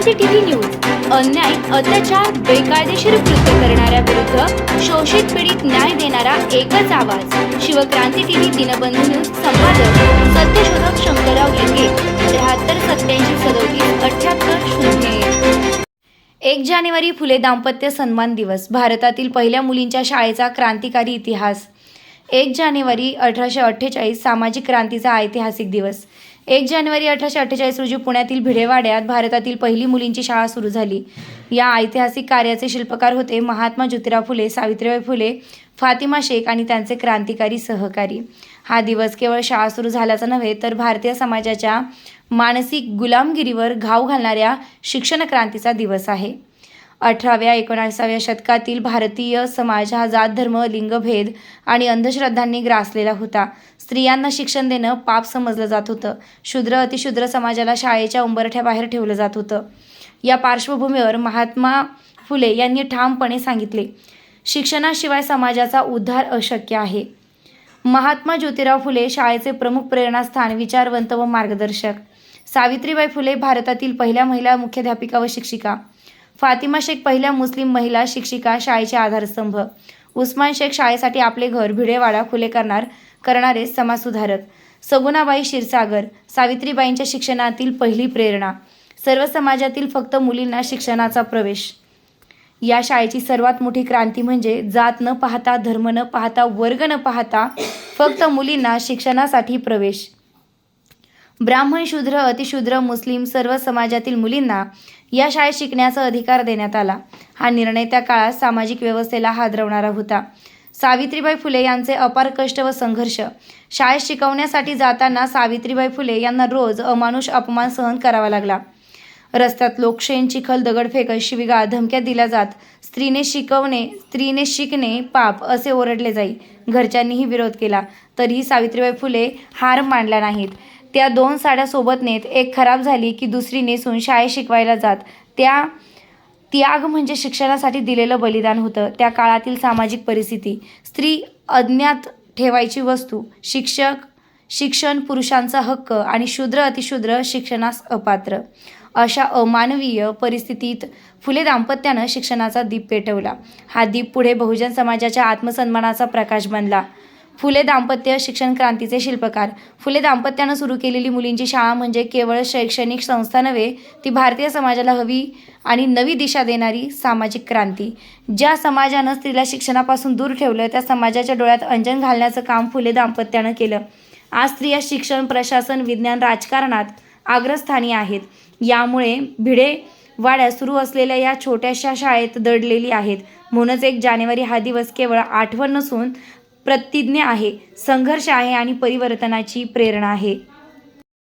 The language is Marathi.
क्रांती टीव्ही न्यूज. अन्याय अत्याचार बेकायदेशीर कृत्य करणाऱ्या विरुद्ध शोषित पीडित न्याय देणारा एकच आवाज. शिवक्रांती टीव्ही दिनबंधू न्यूज संपादक सत्यशोधक शंकरराव लिंगे त्र्याहत्तर सत्याऐंशी सदोतीस अठ्याहत्तर शून्य एक. एक जानेवारी फुले दाम्पत्य सन्मान दिवस भारतातील पहिल्या मुलींच्या शाळेचा क्रांतिकारी इतिहास. एक जानेवारी अठराशे अठ्ठेचाळीस सामाजिक क्रांतीचा ऐतिहासिक दिवस. एक जानेवारी अठराशे अठ्ठेचाळीस रोजी पुण्यातील भिडेवाड्यात भारतातील पहिली मुलींची शाळा सुरू झाली. या ऐतिहासिक कार्याचे शिल्पकार होते महात्मा ज्योतिराव फुले सावित्रीबाई फुले फातिमा शेख आणि त्यांचे क्रांतिकारी सहकारी. हा दिवस केवळ शाळा सुरू झाल्याचा नव्हे तर भारतीय समाजाच्या मानसिक गुलामगिरीवर घाव घालणाऱ्या शिक्षण क्रांतीचा दिवस आहे. अठराव्या एकोणासाव्या शतकातील भारतीय समाज हा जात धर्म लिंगभेद आणि अंधश्रद्धांनी ग्रासलेला होता. स्त्रियांना शिक्षण देणं पाप समजलं जात होतं. शूद्र अतिशूद्र समाजाला शाळेच्या उंबरठ्याबाहेर ठेवलं जात होतं. या पार्श्वभूमीवर महात्मा फुले यांनी ठामपणे सांगितले शिक्षणाशिवाय समाजाचा उद्धार अशक्य आहे. महात्मा ज्योतिराव फुले शाळेचे प्रमुख प्रेरणास्थान विचारवंत व मार्गदर्शक. सावित्रीबाई फुले भारतातील पहिल्या महिला मुख्याध्यापिका व शिक्षिका. फातिमा शेख पहिल्या मुस्लिम महिला शिक्षिका शाळेचे आधारस्तंभ. उस्मान शेख शाळेसाठी आपले घर भिडेवाडा खुले करणार करणारे समाजसुधारक. सगुणाबाई क्षीरसागर सावित्रीबाईंच्या शिक्षणातील पहिली प्रेरणा. सर्व समाजातील फक्त मुलींना शिक्षणाचा प्रवेश. या शाळेची सर्वात मोठी क्रांती म्हणजे जात न पाहता धर्म न पाहता वर्ग न पाहता फक्त मुलींना शिक्षणासाठी प्रवेश. ब्राह्मण शूद्र अतिशूद्र मुस्लिम सर्व समाजातील मुलींना या शाळेत शिकण्याचा अधिकार देण्यात आला. हा निर्णय त्या काळात सामाजिक व्यवस्थेला हादरवणारा होता. सावित्रीबाई फुले यांचे अपार कष्ट व संघर्ष. शाळेत शिकवण्यासाठी जाताना सावित्रीबाई फुले यांना रोज अमानुष अपमान सहन करावा लागला. रस्त्यात लोकशेन चिखल दगडफेक शिविगा धमक्या दिल्या जात स्त्रीने शिकवणे स्त्रीने शिकणे पाप असे ओरडले जाई. घरच्यांनीही विरोध केला. तरीही सावित्रीबाई फुले हार मानला नाहीत. त्या दोन साड्या सोबत नेत एक खराब झाली की दुसरी नेसून शाळेत शिकवायला जात. त्या त्याग म्हणजे शिक्षणासाठी दिलेलं बलिदान होतं. त्या काळातील सामाजिक परिस्थिती. स्त्री अज्ञात ठेवायची वस्तू. शिक्षक शिक्षण पुरुषांचा हक्क आणि शूद्र अतिशूद्र शिक्षणास अपात्र. अशा अमानवीय परिस्थितीत फुले दाम्पत्यानं शिक्षणाचा दीप पेटवला. हा दीप पुढे बहुजन समाजाच्या आत्मसन्मानाचा प्रकाश बनला. फुले दाम्पत्य शिक्षण क्रांतीचे शिल्पकार. फुले दाम्पत्यानं सुरू केलेली मुलींची शाळा म्हणजे केवळ शैक्षणिक संस्था नव्हे ती भारतीय समाजाला हवी आणि नवी दिशा देणारी सामाजिक क्रांती. ज्या समाजानं स्त्रीला शिक्षणापासून दूर ठेवलं त्या समाजाच्या डोळ्यात अंजन घालण्याचं काम फुले दाम्पत्यानं केलं. आज स्त्रिया शिक्षण प्रशासन विज्ञान राजकारणात अग्रस्थानी आहेत. यामुळे भिडे वाड्या सुरू असलेल्या या छोट्याशा शाळेत दडलेली आहेत. म्हणूनच एक जानेवारी हा दिवस केवळ आठवण नसून प्रतिज्ञा आहे संघर्ष आहे आणि परिवर्तनाची प्रेरणा आहे.